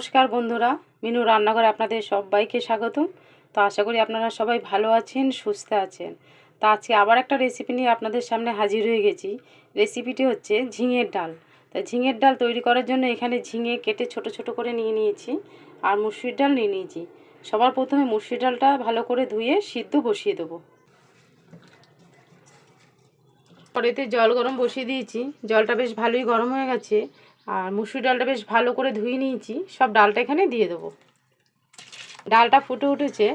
নমস্কার বন্ধুরা, মিনু রান্নাঘরে আপনাদের সবাইকে স্বাগতম। তো আশা করি আপনারা সবাই ভালো আছেন, সুস্থ আছেন। তো আজকে আবার একটা রেসিপি নিয়ে আপনাদের সামনে হাজির হয়ে গেছি। রেসিপিটি হচ্ছে ঝিঙের ডাল। তা ঝিঙের ডাল তৈরি করার জন্য এখানে ঝিঙে কেটে ছোট ছোট করে নিয়ে নিয়েছি আর মুসুরির ডাল নিয়ে নিয়েছি। সবার প্রথমে মুসুরির ডালটা ভালো করে ধুয়ে সিদ্ধ বসিয়ে দেবো। কড়াইতে জল গরম বসিয়ে দিয়েছি। জলটা বেশ ভালোই গরম হয়ে গেছে। আর মুসুর ডালটা বেশ ভালো করে ধুয়ে নিয়েছি। সব ডালটা এখানে দিয়ে দেবো। ডালটা ফুটে উঠেছে।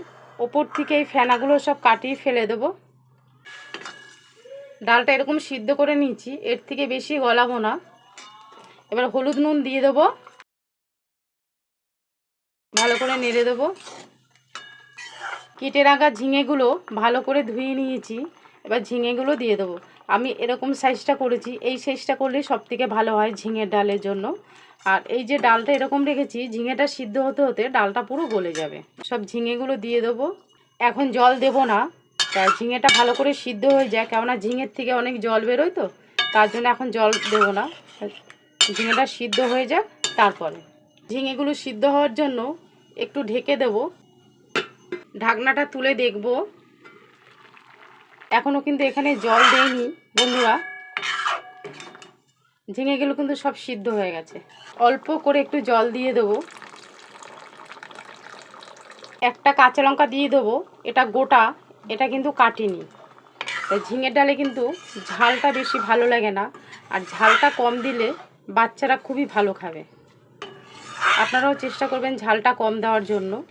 ওপর থেকে এই ফেনাগুলো সব কাটিয়ে ফেলে দেবো। ডালটা এরকম সিদ্ধ করে নিয়েছি। এর থেকে বেশি গলাবো না। এবার হলুদ নুন দিয়ে দেবো। ভালো করে নেড়ে দেবো। কেটে রাখা ঝিঙেগুলো ভালো করে ধুয়ে নিয়েছি। এবার ঝিঙেগুলো দিয়ে দেবো। আমি এরকম সাইজটা করেছি। এই সাইজটা করলে সব থেকে ভালো হয় ঝিঙের ডালের জন্য। আর এই যে ডালটা এরকম রেখেছি, ঝিঙেটা সিদ্ধ হতে হতে ডালটা পুরো গলে যাবে। সব ঝিঙেগুলো দিয়ে দেবো। এখন জল দেবো না। তা ঝিঙেটা ভালো করে সিদ্ধ হয়ে যায়। কেননা ঝিঙের থেকে অনেক জল বেরোয় তো, তার জন্য এখন জল দেবো না। ঝিঙেটা সিদ্ধ হয়ে যাক, তারপরে ঝিঙেগুলো সিদ্ধ হওয়ার জন্য একটু ঢেকে দেবো। ঢাকনাটা তুলে দেখব। এখনও কিন্তু এখানে জল দেয়নি বন্ধুরা। ঝিঙেগুলো কিন্তু সব সিদ্ধ হয়ে গেছে। অল্প করে একটু জল দিয়ে দেবো। একটা কাঁচা লঙ্কা দিয়ে দেবো, এটা গোটা, এটা কিন্তু কাটিনি। তাই ঝিঙের ডালে কিন্তু ঝালটা বেশি ভালো লাগে না, আর ঝালটা কম দিলে বাচ্চারা খুবই ভালো খাবে। আপনারাও চেষ্টা করবেন ঝালটা কম দেওয়ার জন্য।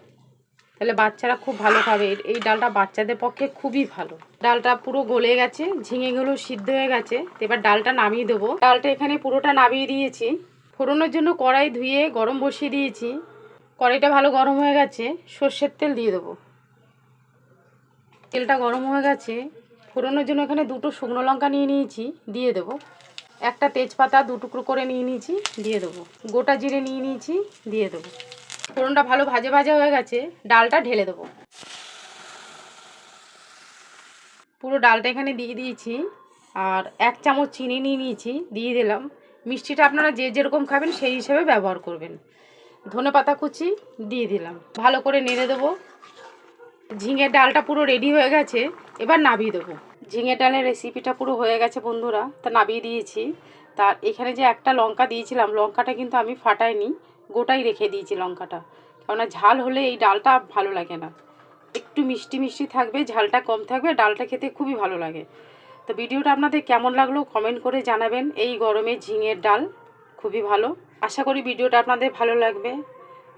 তাহলে বাচ্চারা খুব ভালো খাবে। এই ডালটা বাচ্চাদের পক্ষে খুবই ভালো। ডালটা পুরো গলে গেছে ঝিঙেগুলো সিদ্ধ হয়ে গেছে। এবার ডালটা নামিয়ে দেবো। ডালটা এখানে পুরোটা নামিয়ে দিয়েছি। ফোড়নোর জন্য কড়াই ধুয়ে গরম বসিয়ে দিয়েছি। কড়াইটা ভালো গরম হয়ে গেছে, সর্ষের তেল দিয়ে দেবো। তেলটা গরম হয়ে গেছে, ফোড়নোর জন্য এখানে দুটো শুকনো লঙ্কা নিয়ে নিয়েছি, দিয়ে দেবো। একটা তেজপাতা দু টুকরো করে নিয়ে নিয়েছি, দিয়ে দেবো। গোটা জিরে নিয়ে নিয়েছি, দিয়ে দেবো। ফোড়নটা ভালো ভাজে ভাজা হয়ে গেছে, ডালটা ঢেলে দেবো। পুরো ডালটা এখানে দিয়ে দিয়েছি, আর এক চামচ চিনি নিয়ে নিয়েছি, দিয়ে দিলাম। মিষ্টিটা আপনারা যে যেরকম খাবেন সেই হিসেবে ব্যবহার করবেন। ধনে পাতা কুচি দিয়ে দিলাম। ভালো করে নেড়ে দেবো। ঝিঙের ডালটা পুরো রেডি হয়ে গেছে, এবার নাবিয়ে দেবো। ঝিঙের ডালের রেসিপিটা পুরো হয়ে গেছে বন্ধুরা, তা নাবিয়ে দিয়েছি। তার এখানে যে একটা লঙ্কা দিয়েছিলাম, লঙ্কাটা কিন্তু আমি ফাটাইনি। গোটাই রেখে দিয়েছি লঙ্কাটা। কেননা ঝাল হলে এই ডালটা ভালো লাগে না। একটু মিষ্টি মিষ্টি থাকবে, ঝালটা কম থাকবে ডালটা খেতে খুবই ভালো লাগে। তো ভিডিওটা আপনাদের কেমন লাগল কমেন্ট করে জানাবেন। এই গরমে ঝিঙের ডাল খুবই ভালো। আশা করি ভিডিওটা আপনাদের ভালো লাগবে।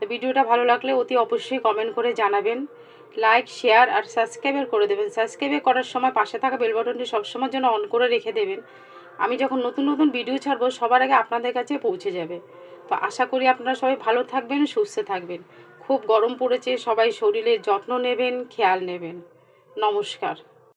তো ভিডিওটা ভালো লাগলে অতি অবশ্যই কমেন্ট করে জানাবেন। লাইক, শেয়ার আর সাবস্ক্রাইবার করে দেবেন। সাবস্ক্রাইব করার সময় পাশে থাকা বেল বাটনটি সবসময়ের জন্য অন করে রেখে দেবেন। আমি যখন নতুন নতুন ভিডিও ছাড়বো, সবার আগে আপনাদের কাছে পৌঁছে যাবে। তো আশা করি আপনারা সবাই ভালো থাকবেন, সুস্থ থাকবেন। খুব গরম পড়েছে, সবাই শরীরের যত্ন নেবেন, খেয়াল নেবেন। নমস্কার।